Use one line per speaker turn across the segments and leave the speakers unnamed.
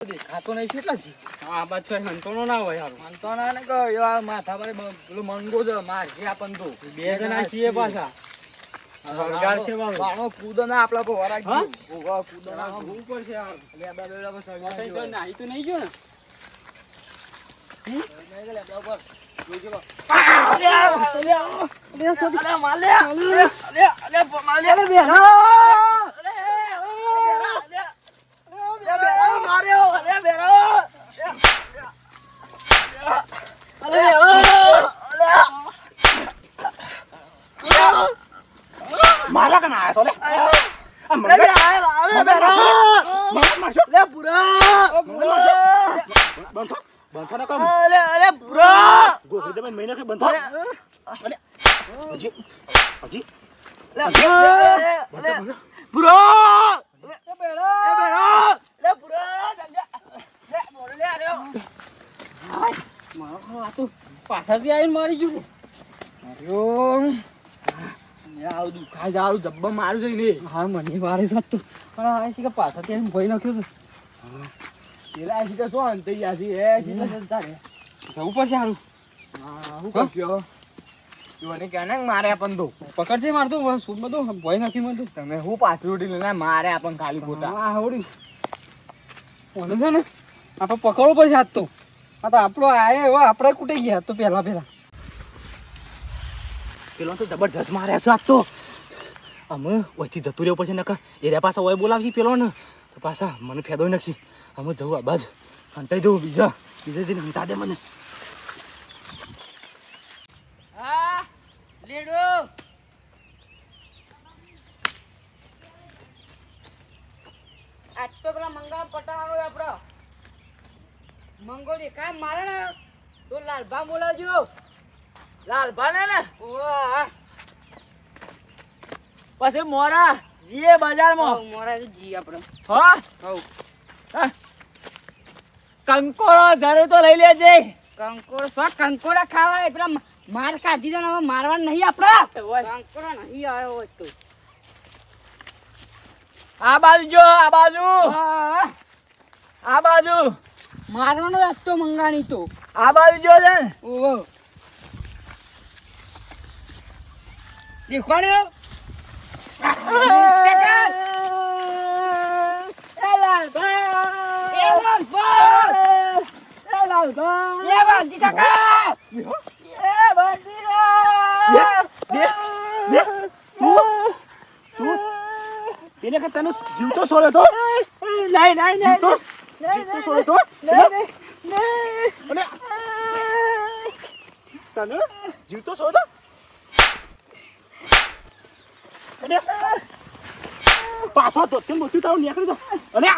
દેખાતો નહીં કેટલા છે
આ બાજુ હંતોનો ના હોય હારું
માનતો ને કે યાર માથા પર પેલો મંગો છે મારશે આપણ તો
બે જણા છીએ પાછા સરકાર છે બાબુ.
બાણો કૂદો ના આપલા પર વરાગ ઓવા કૂદો ના
ઉપર છે હારું.
લેબડા બેબડા પર સળગાવી
તો નાહી તો નહીં ગયો ને
નહીં કે લેબડા ઉપર. જોજો લો.
મારા કને આયા તો લે આ મંગળ મંગળ મારશો લે પુરા મંગળ મારશો બંધો બંધો ના કામ ગોખરી દે મહિને કે બંધો અલે હજી હજી
મારો ખરો આ તો પાછળથી આવીને મારી ગયું.
યા, આવું દુખાય છે, આવું જબ્બા મારું છે ને.
હા મને વારે સાતું પણ આ પાછળથી આવીને ભય નાખ્યું છે.
પેલા સીધા શું અંતે ગયા છે? એ
જવું પડશે હારું.
હા, શું કરશો? જોને ક્યાં ને મારે આપણ તો
પકડશે મારતો સૂટમાં તો ભોય નાખી મને
તમે હું પાછળ ઉઠી લઈને મારે આપણ ખાલી ખોટા.
આ આવડી ઓને છે ને આપણે પકડવો પડશે આજ તો. આ તો આપણો આયો એવો આપણે કૂટી ગયા તો પહેલા પહેલા.
પેલો તો જબરજસ્ત માર્યા છે આજ તો. અમે ઓછી જતું રહેવું પડશે નકર એરિયા પાછા ઓય બોલાવશે પેલો ને તો પાછા મને ફેદોય નાખશે. અમે જવું આ બાજ. હંતાઈ દઉં બીજા બીજા જઈને હંટા દે મને.
હા લેડો. આજ તો પેલા મંગા મંગો કામ મારે ને? તો લાલભા બોલાવજો.
લાલભા ને ને? પછી મોરા જીએ બજારમાં.
મોરા તો જી આપણે.
હા?
હવ.
કંકોળો ઘરે તો લઈ લેજે.
કંકોડ સો કંકોડા ખાવાય પેલા માર કાઢી દે હવે મારવા નહીં આપડે.
કંકોડો
કંકોડા નહીં આવ્યો હોય તો.
આ બાજુ જો આ બાજુ.
હા,
આ બાજુ.
મારવાનો રસ્તો મંગાણી તો
આ બાજુ જો છે
ઓહો
કે તને જીવતો સોરે તો
નહીં નહીં નહીં
જીવતો સોળ્યો તો. તને જીવતો તો અને પાછો તો કેમ બધું તારું નીકળી દો અને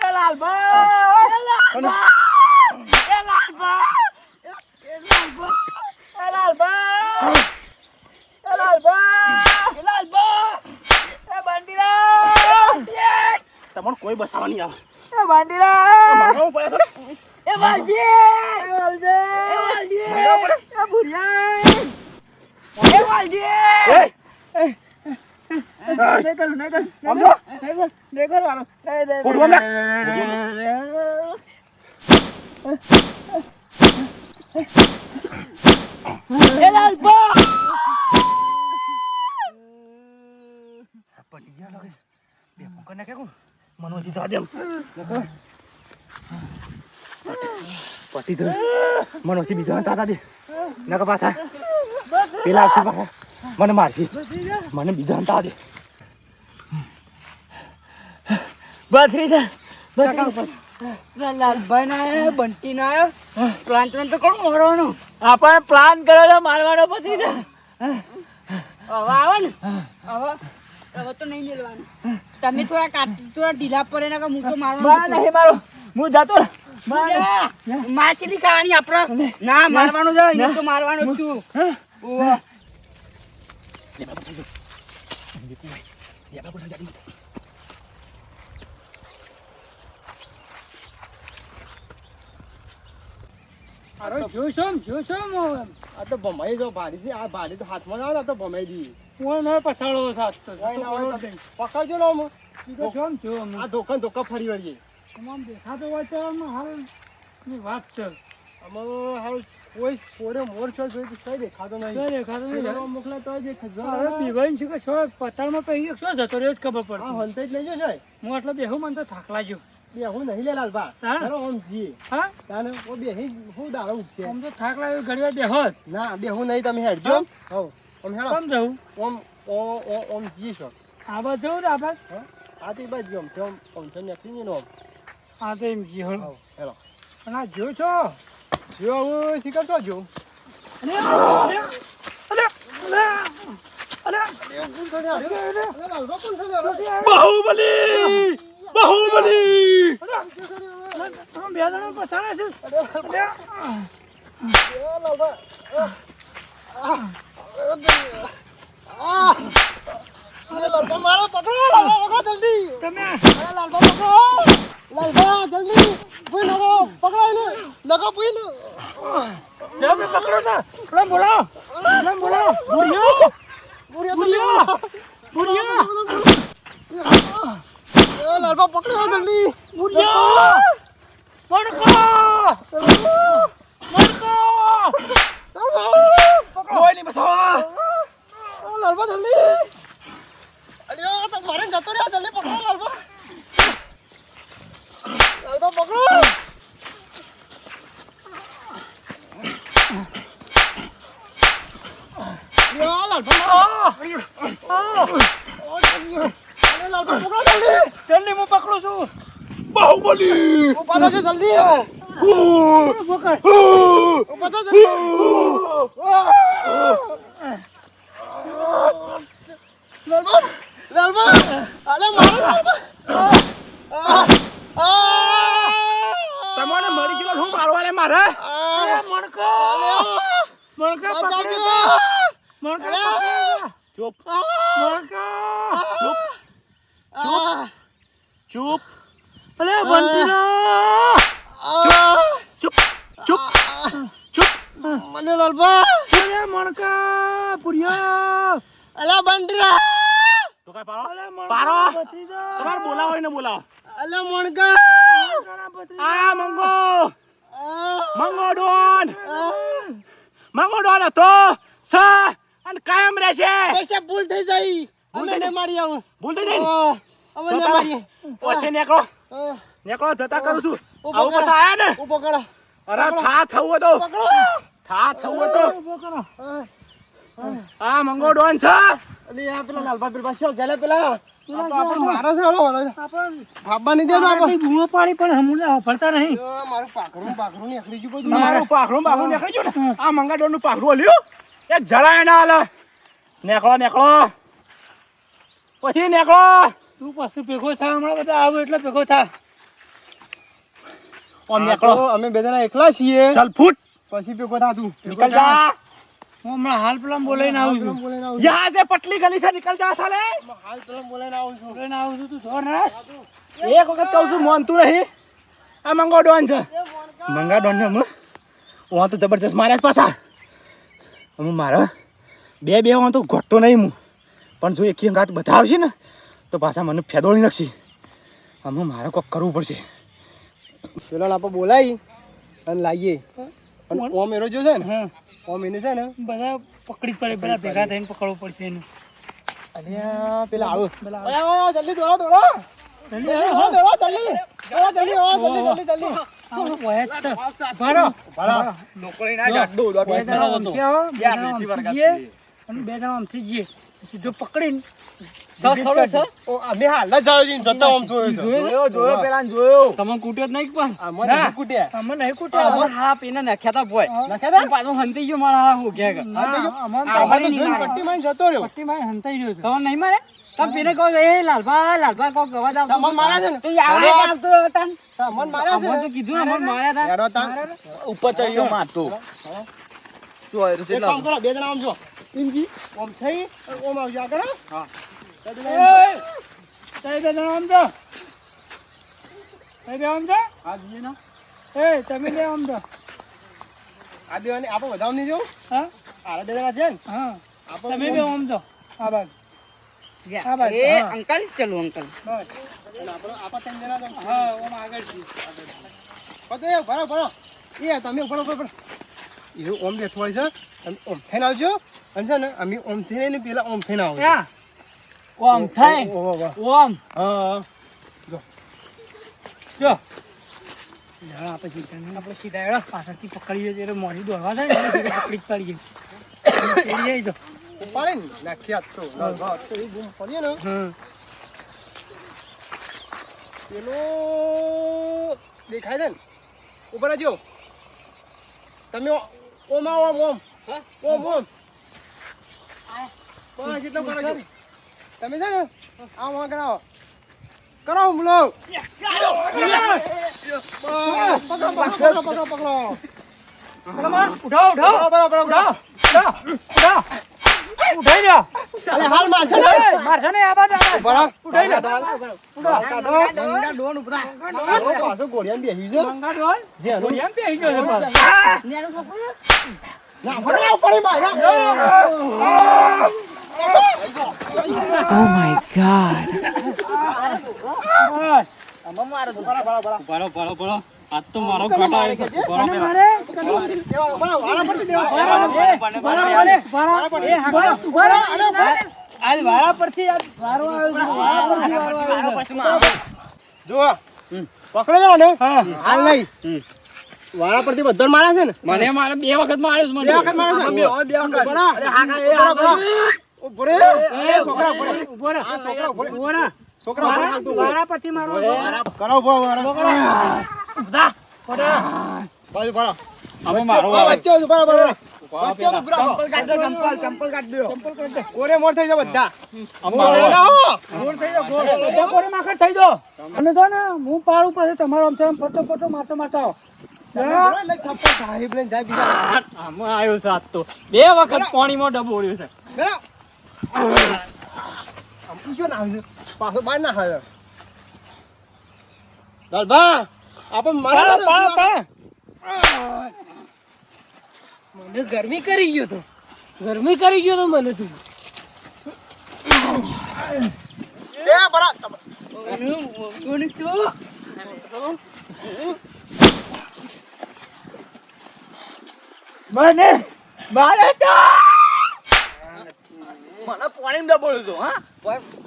એ લાલભા એ લાલભા એ લાલભા એ લાલભા એ લાલભા એ બંદીરા
તમને કોઈ બસાવા નહીં આવે
એ બંદીરા
મંગાવવું પડે છે
એ વાલજી
એ વાલજી
એ વાલજી
એ ભુરિયા
એ વાલજી
એ
કરું નહીં કરું
સમજો
નહીં
ફોટો લે.
એ
પટી જો લાગે બે ફૂંકા નાખે કોણ મને હજી જવા દે એમ. પટી મને હજી તાતા દે નક પાછા. પેલા આખી પાછા. મને મારશે. મને બીજા હંતા દે બત્રી જા
લાલભાઈ ના આયો બંટી ના આયો. પ્લાન પ્લાન તો કોણ મારવાનો.
આપણે પ્લાન કરેલો મારવાનો પતિ છે.
હવે આવે ને. હવે હવે તો નહીં મેળવાનું. તમે થોડા કાટ થોડા ઢીલા પડે ને કે હું તો
બા
મારવાનું
નહીં મારો. હું જતો. બા.
માછલી ખાવાની આપણે ના મારવાનું છે હું તો મારવાનું જ છું.
અરે જોશોમ જોશોમ
આ તો ભમાઈ જો ભારી આ ભારી તો હાથમાં જ આવે તો ભમાઈ દી.
હું તો.
ના હોય તો ને આમ.
સીધો જોમ જો
આ ધોકા ધોકા ફરી વળીએ.
તમામ દેખાતો હોય તો હાલની વાત છે.
અમારો હાલ કોઈ કોરે મોર છો જોઈ તો કઈ દેખાતો નહીં.
કઈ દેખાતો નહીં.
મોકલે તોય દેખાય.
અરે પીવાઈને છે કે છો? પતાળમાં શું જતો રહ્યો જ ખબર
આ
પડતી
હલતે જ નહીં જશે.
હું એટલે બેહું મને તો થાક લાગ્યો.
બેહું નહીં લે લાલભા.
હા?
ચાલો જીએ.
હા?
તાને ઓ હું ઉઠશે
આમ તો થાક લાગ્યો ઘડી વાર બેહો
ના બેહું નહીં તમે હેડજો. હવ. હેડો
કેમ જવું
ઓમ ઓ ઓ ઓમ જી છો
આ બાજુ જવું ને આ બાજુ
આ તે તો નીકળી ને
તો એમ જી હળ
હેડો
અને આ જો છો
જો હું શીખર તો જો
અરે
બાહુબલી
બે જણા પછાડે છે અરે
એ લાલભા આ આ અરે લાલભા મારો પકડો પકડો જલ્દી
તમે
અરે લાલભા પકડો લાલભા જલ્દી ભૂઈ લગો પકડો એને લગો ભૂઈ લો
તમે પકડો ને પેલા બોલાવો પેલા બોલાવો બુરિયો
બુરિયા જલ્દી પકડો
બુરિયો
એ લાલભા પકડો જલ્દી
બુરિયો મણકો મણકો
કોઈ નહીં બસાવા
ઓ લાલભા જલ્દી અલ્યો તો મારે જતો રહ્યા જલ્દી પકડો લાલભા લાલભા પકડો લ્યો લાલભા ઓ જલ્દી અરે લાલભા પકડો જલ્દી
જલ્દી હું પકડું છું
બાહુબલી
ઊભા થજો જલ્દી
તમને મળી ગયો હું મારવા લે મારે?
અરે મણકો! મણકો મણકો
ચૂપ.
મણકો!
ચૂપ. ચૂપ.
અરે બંટીનો
ચૂપ ચૂપ ચૂપ
મને લાલબા
અરે મણકા પુરિયા
અલા બંડરા
તો કઈ પારો
અરે મણકા
પારો. તમાર બોલાવો હોય ને બોલાવો
અલે મણકા.
આ મંગો મંગો ડોન મંગો ડોન હતો સ અને કાયમ રહેશે
પૈસા ભૂલ થઈ જાય અમે ને મારી આવું
ભૂલ થઈ જાય
અમે ને મારી
ઓછે નીકળો નીકળો જતા કરું છું. આવું બસ આયા ને?
ઊભો કરો.
અરે થા થવું હતો થા થવું
કરો.
આ,
મંગો ડોન છે.
અલી આ પેલા લાલભા પેલા પાછો જલે પેલા. તો છે
પછી નીકળો.
તું પાછું ભેગો થા હમણાં બધા આવું એટલે ભેગો થા.
અમે બે જણા એકલા છીએ.
ચાલ ફૂટ.
પછી ભેગો થા
તું. નીકળ જા.
હું હમણાં હાલ પલમ બોલાઈને આવું છું.
યહાં સે પટલી ગલી સે નીકળ જા સાલે.
હાલ પલમ બોલાઈને આવું છું.
બોલાઈને આવું છું તું જોર રાસ
એક વખત કહું છું મોનતું નહીં આ મંગો ડોન છે. મંગા ડોન ને હમણાં? હું તો જબરજસ્ત માર્યા જ પાછા. હું મારા બે બે હું તો ઘટતો નહીં હું. પણ જો એક હાથ બધા આવશે ને તો પાછા મને ફેદોળી નાખશે. અમે મારે કોક કરવું પડશે.
પેલા આપણે બોલાવી અને લાવીએ અને ઓમ એરો જો છે ને ઓમ એને છે ને
બધા પકડી પડે પેલા ભેગા થઈને પકડવું પડશે એને.
અલ્યા પેલા આવો.
પેલા
ઓય, ઓય, જલ્દી દોડો દોડો.
જલ્દી
જલ્દી જલ્દી. જલ્દી જલ્દી જલ્દી.
બે જણા બે જણા આમથી જઈએ, અને બે જણા આમથી જઈએ. સીધો પકડીને.
અમે હાલ જ જાવ જતા આમ જોયો
જોયો?
જોયો પેલા જોયો.
તમે કૂટ્યો જ નહીં પણ?
આમાં
ના.
કૂટ્યા.
અમે નહીં કૂટ્યા.
આમાં-
હારા પીને નાખ્યા તા ભોય.
નાખ્યા તા?
પાછો હંતી ગયો મારા હું
તો
તો
નહીં
જોઈને
મારે.
પટ્ટી મારીને જતો રહ્યો.
પટ્ટીમાં હંતાઈ રહ્યો
તમે નહીં મારે? તમે પીને કહો એ લાલભા લાલભા કોક અવાજ આવતો
તમને માર્યા છે ને?
તો યાર આવતો હતા
તમને માર્યા છે
તો કીધું અમને માર્યા હતા
ઉપર ચડ્યો મારતો.
એક કામ કરો, બે જણા આમ જો. આમ થઈ, અને આમ આવજો આગળ, હા? બે જણા આમ જો.
તમે બે આમ. તમે બે આમ જાઓ. એય, તમે બે આમ જાઓ.
આ બેવાની આપણે વધાવ નહીં જો
હા?
આરા બે જણા છે ને.
હા.
આપણે
તમે બે આમ. જો આ બાજુ.
જા.
હા, ભાઈ,
એ
હા.
અંકલ ચલો અંકલ.
બસ.
અને આપણે આપણે ત્રણ જણા
હા ઓમ આગળ છી
પતે ભરો ભરો. એ તમે ભરો ભરો એવું ઓમ બેઠું હોય છે તમે ઓમ થઈને આવજો અને છે ને અમે ઓમ થઈને ને પેલા ઓમ થઈને આવો
ઓમ થાય. ઓમ
હા
જો જો આપણે સીધા નહીં. આપણે સીધા હેડો. પાછળથી પકડીએ ત્યારે મોડી દોડવા થાય ને એટલે પકડી પાડીએ તો
ને નાખી તો ના, ના, તો એ બૂમ પડીએ ને
હમ
પેલો દેખાય છે ને ઉપર આવજો તમે ઓમ આવો ઓમ ઓમ. ઓમ ઓમ. બસ એટલો કરો છો? તમે છે ને આમ આમ કરાવો કરો હુમલો. પકડો પકડો પકડો પકડો.
ઉઠાવો ઉઠાવો.
બરાબર બરાબર.
ઉઠાવો ઉઠાવો. ઉઠાઈ જા
અરે હાલ મારશે ને.
મારશે ને આ બાજુ.
બરાબર
ઉઠાઈ જા
મંગા ડોન ઉપરા પાછો ઘોડિયામાં બેસી જો.
મંગા ડોન
જે હલો.
એમ પેઈ ગયો છે. બસ.
ના ફટાફટ પડી ના
Oh my god.
બસ.
બરાબર બરાબર
ભરો ભરો ભરો આજ તો મારો મારે
વાળા
વારા, આજ વારા પરથી આજ વારો આવ્યો.
જો પકડો ને હાલ નહીં. વાળા પરથી બધા માર્યા છે ને.
મને મારે બે વખત માર્યો છે
બે
મને.
વખત માર્યા છે? બે વખત. અરે હા હા બરા એ છોકરા ઊભો રે આ છોકરા ઊભો રે છોકરા ઊભો રે
વારા વારા પરથી મારો
કરો ઊભો વાળા બધા? બાજુ બરા
હવે મારો
વચ્ચે ઊભો બરા વચ્ચે ઊભો બરા ચંપલ કાઢ દો ચંપલ. ચંપલ કાઢ દો
ચંપલ કાઢ દે.
કોરે મોર થઈ જાય બધા.
આમ
હો.
ગોળ થઈ જાઓ, ગોળ. બધા કોરે માખણ થઈ જાઓ. અને જો ને હું પાડું તમારો આમ તેમ. જા.
જાય
આમાં તો. બે વખત પાણીમાં ડબોળ્યો છે.
આમ પાછો બહાર ના લાલભા! આપણ મારા
પા, પા, પા. મને ગરમી કરી ગયો તો. ગરમી કરી ગયો તો મને તું.
એ બરા
મને મારે તો.
બસ બરા
બસ. હા?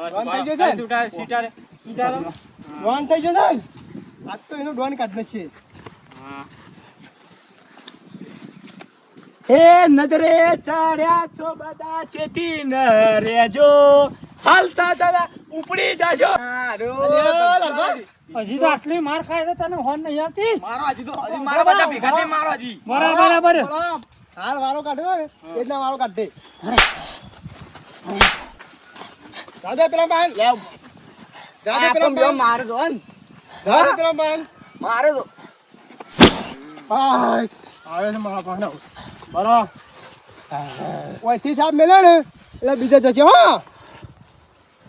ડોન થઈ ગયો છે. ને?
સુટા સીટા સીટા
ડોન થઈ ગયો આજ તો એનો ડોન કાઢ નાખીએ
હે. નજરે ચડ્યા છો બધા ચેતી ન રેજો હાલતા દાદા ઉપડી જાજો.
હજી તો આટલી માર ખાય તો તને હોન નહીં આવતી?
મારા બધા ભેગા થઈ મારો
બરાબર બરાબર.
હાલ વારો કાઢ્યો ને એ વારો કાઢે. દાદા પેલા દાદા
મારે.
દાદા
મારે
આવે છે મારા સાહેબ મેલે ને એટલે બીજા જશે હા.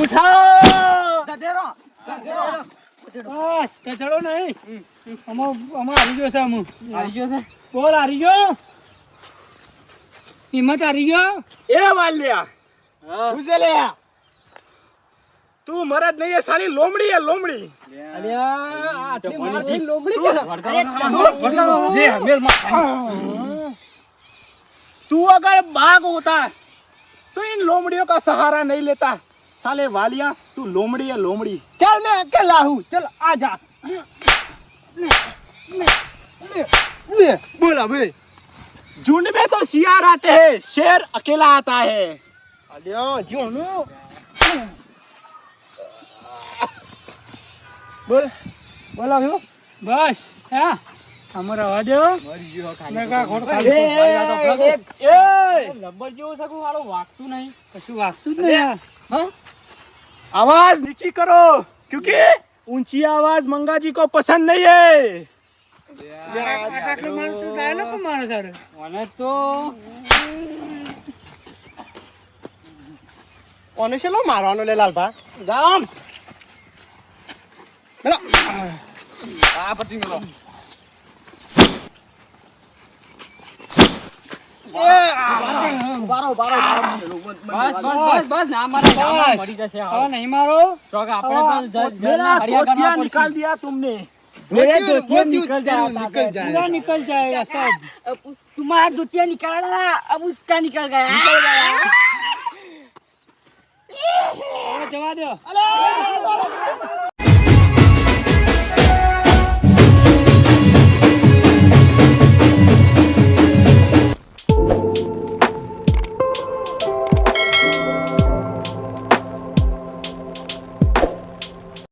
ને ઉઠાઓ
ધધેરો.
બસ કચડો નહીં અમે અમે હારી ગયો છે અમે હારી ગયો છે બોલ હારી ગયો હિંમત હારી ગયો
એ વાલ્યા
હું છે લે?
તું મરદ નહીં એ સાલી લોમડી એ લોમડી
અલ્યા, આટલી માર થઈને લોમડી કે?
तू अगर बाघ होता तो इन लोमड़ियों का सहारा नहीं लेता साले वालिया तू लोमड़ी है लोमड़ी
चल मैं अकेला हूँ चल आ जा ले, ले, ले, ले। बोला भाई
झुंड में तो सियार आते हैं शेर अकेला आता है
અલ્યો જીવનું બોલ બોલ આવ્યો
બસ હા અમારે રવા દો મેં કાં ખોટ
એ,
ખાલી ભાઈ આ તો પેલો
એ, એ,
રબર જેવો છે કોઈ વાળો વાગતું નહીં કશું વાગતું જ નહીં યાર હા
आवाज नीची करो क्योंकि ऊंची आवाज मंगा जी को पसंद नहीं है
આટલું મારું શું થાય ને કોઈ માણસ હારે? મને તો
કોને છે લો મારવાનો લે લાલભા જામ મેલો આ પછી મેલો બારો બારો
બસ બસ બસ બસ ના મારા ગામમાં મળી જશે
હવે
આવો.
નહીં મારો
ચોક આપણે પણ જ- જ-
मेरा
હરિયા
धोतिया
કરવા
निकाल
પડશે.
दिया तुमने
मेरा
मेरे धोतिया
धोती
निकल
निकल
जाता है
जाएगा।
पूरा निकल जाएगा सब
अब तुम्हारा द्वितीय निकल रहा अब उसका निकल गया
હવે જવા દો